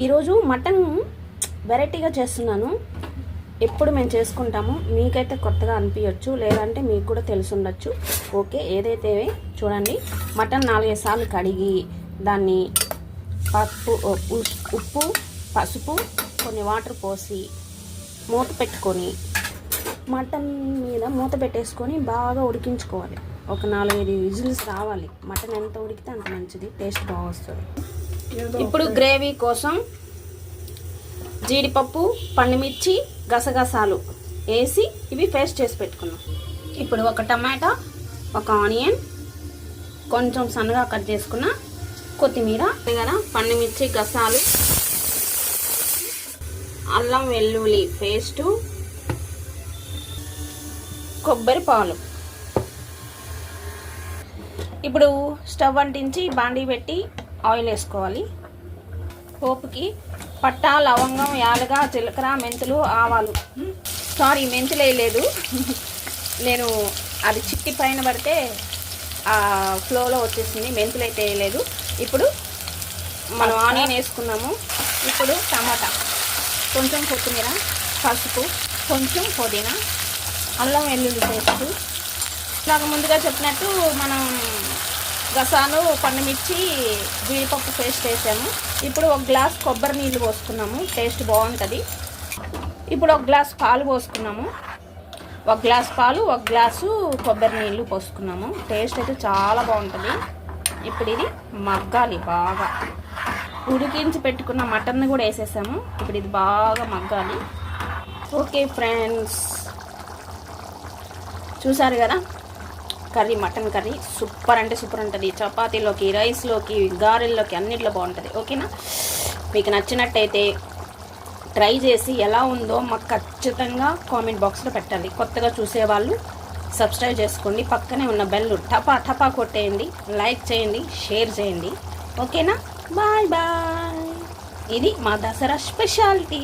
ఈరోజు మటన్ వెరైటీగా చేస్తున్నాను. ఎప్పుడు మేము చేసుకుంటాము మీకైతే కొత్తగా అనిపించవచ్చు లేదంటే మీకు కూడా తెలిసి ఓకే ఏదైతే చూడండి మటన్ నాలుగైదు సార్లు కడిగి దాన్ని పప్పు ఉప్పు పసుపు కొన్ని వాటర్ పోసి మూత పెట్టుకొని మటన్ మీద మూత పెట్టేసుకొని బాగా ఉడికించుకోవాలి. ఒక నాలుగైదు విజిల్స్ రావాలి. మటన్ ఎంత ఉడికితే అంత మంచిది. టేస్ట్ బాగా వస్తుంది. ఇప్పుడు గ్రేవీ కోసం జీడిపప్పు పండుమిర్చి గసగసాలు వేసి ఇవి పేస్ట్ చేసి పెట్టుకున్నాం. ఇప్పుడు ఒక టమాటా ఒక ఆనియన్ కొంచెం సన్నగా కట్ చేసుకున్న కొత్తిమీర కదా పండుమిర్చి గసాలు అల్లం వెల్లుల్లి పేస్టు కొబ్బరి పాలు. ఇప్పుడు స్టవ్ అంటించి బాండీ పెట్టి ఆయిల్ వేసుకోవాలి. పోపుకి పట్టా లవంగం యాలగా జీలకర్ర మెంతులు ఆవాలు. సారీ మెంతులు వేయలేదు నేను అది చిట్టి పైన పడితే ఆ ఫ్లోలో వచ్చేసింది. మెంతులు అయితే వేయలేదు ఇప్పుడు మనం ఆనియన్ వేసుకున్నాము. ఇప్పుడు టమాటా. కొంచెం కొత్తిమీర పసుపు కొంచెం పుదీనా అల్లం వెల్లుల్లి పేస్ట్ నాకు ముందుగా చెప్పినట్టు మనం గసాలు పండుమిర్చి జీడిపప్పు పేస్ట్ వేసాము. ఇప్పుడు ఒక గ్లాస్ కొబ్బరి నీళ్ళు పోసుకున్నాము. టేస్ట్ బాగుంటుంది. ఇప్పుడు ఒక గ్లాస్ పాలు పోసుకున్నాము. ఒక గ్లాస్ పాలు ఒక గ్లాసు కొబ్బరి నీళ్ళు పోసుకున్నాము. టేస్ట్ అయితే చాలా బాగుంటుంది. ఇప్పుడు ఇది మగ్గాలి బాగా. ఉడికించి పెట్టుకున్న మటన్ కూడా వేసేసాము. ఇప్పుడు ఇది బాగా మగ్గాలి. Okay friends. చూసారు కదా? కర్రీ మటన్ కర్రీ సూపర్ అంటే సూపర్ ఉంటుంది. చపాతీలోకి రైస్లోకి గారెల్లోకి అన్నిట్లో బాగుంటుంది. ఓకేనా? మీకు నచ్చినట్టయితే ట్రై చేసి ఎలా ఉందో మాకు ఖచ్చితంగా కామెంట్ బాక్స్లో పెట్టాలి కొత్తగా చూసేవాళ్ళు సబ్స్క్రైబ్ చేసుకోండి. పక్కనే ఉన్న బెల్ టపా టపా కొట్టేయండి. లైక్ చేయండి షేర్ చేయండి. ఓకేనా? Bye bye. ఇది మా దసరా స్పెషాలిటీ.